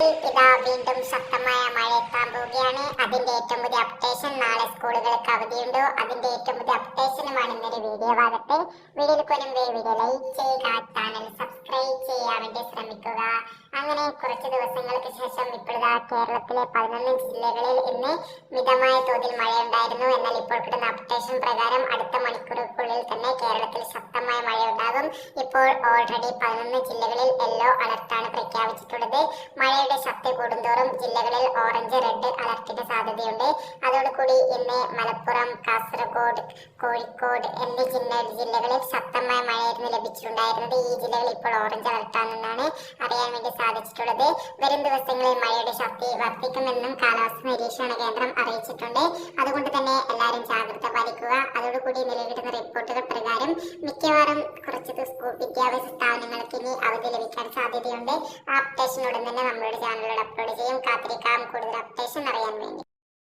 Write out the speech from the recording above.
ഇതാ വീണ്ടും ശക്തമായ മഴ എത്താൻ പോവുകയാണ് അതിന്റെ ഏറ്റവും പുതിയ അപ്ഡേഷൻ നാളെ സ്കൂളുകൾക്ക് അവധിയുണ്ടോ. അതിന്റെ ഏറ്റവും പുതിയ അപ്ഡേഷനുമാണ് ഇന്നൊരു വീഡിയോ ഭാഗത്ത് വീഡിയോയിൽ കൊല്ലുമ്പേ വീഡിയോ ലൈക്ക് ചെയ്യുക ചാനൽ സബ്സ്ക്രൈബ് ചെയ്യാൻ വേണ്ടി ശ്രമിക്കുക. കുറച്ച് ദിവസങ്ങൾക്ക് ശേഷം ഇപ്പോഴിതാ കേരളത്തിലെ പതിനൊന്ന് ജില്ലകളിൽ ഇന്ന് മിതമായ തോതിൽ മഴയുണ്ടായിരുന്നു. എന്നാൽ ഇപ്പോൾ കിട്ടുന്ന അപ്ഡേഷൻ പ്രകാരം അടുത്ത മണിക്കൂറുകൾക്കുള്ളിൽ തന്നെ കേരളത്തിൽ ശക്തമായ മഴയുണ്ടാകും. ഇപ്പോൾ ഓൾറെഡി പതിനൊന്ന് ജില്ലകളിൽ യെല്ലോ അലർട്ടാണ് പ്രഖ്യാപിച്ചിട്ടുള്ളത്. മഴയുടെ ശക്തി കൂടുന്തോറും ജില്ലകളിൽ ഓറഞ്ച് റെഡ് അലർട്ടിന്റെ സാധ്യതയുണ്ട്. അതോടുകൂടി ഇന്ന് മലപ്പുറം കാസർഗോഡ് കോഴിക്കോട് എന്നീ ജില്ല ജില്ലകളിൽ ശക്തമായ മഴയായിരുന്നു ലഭിച്ചിട്ടുണ്ടായിരുന്നത്. ഈ ജില്ലകൾ ഇപ്പോൾ ഓറഞ്ച് അലർട്ടാണെന്നാണ് അറിയാൻ വേണ്ടി സാധിച്ചിട്ടുള്ളത്. വരും ദിവസങ്ങളിൽ മഴയുടെ ശക്തി വർദ്ധിക്കുമെന്നും കാലാവസ്ഥ നിരീക്ഷണ കേന്ദ്രം അറിയിച്ചിട്ടുണ്ട്. അതുകൊണ്ട് തന്നെ എല്ലാവരും ജാഗ്രത പാലിക്കുക. അതോടുകൂടി നിലവിടുന്ന റിപ്പോർട്ടുകൾ പ്രകാരം മിക്കവാറും കുറച്ച് വിദ്യാഭ്യാസ സ്ഥാപനങ്ങൾക്ക് ഇനി അവധി ലഭിക്കാൻ സാധ്യതയുണ്ട്. ആ ഉടൻ തന്നെ നമ്മളുടെ ചാനലിലൂടെ അപ്ലോഡ് ചെയ്യും. കാത്തിരിക്കാം. കൂടുതൽ അപ്ഡേഷൻ അറിയാൻ വേണ്ടി.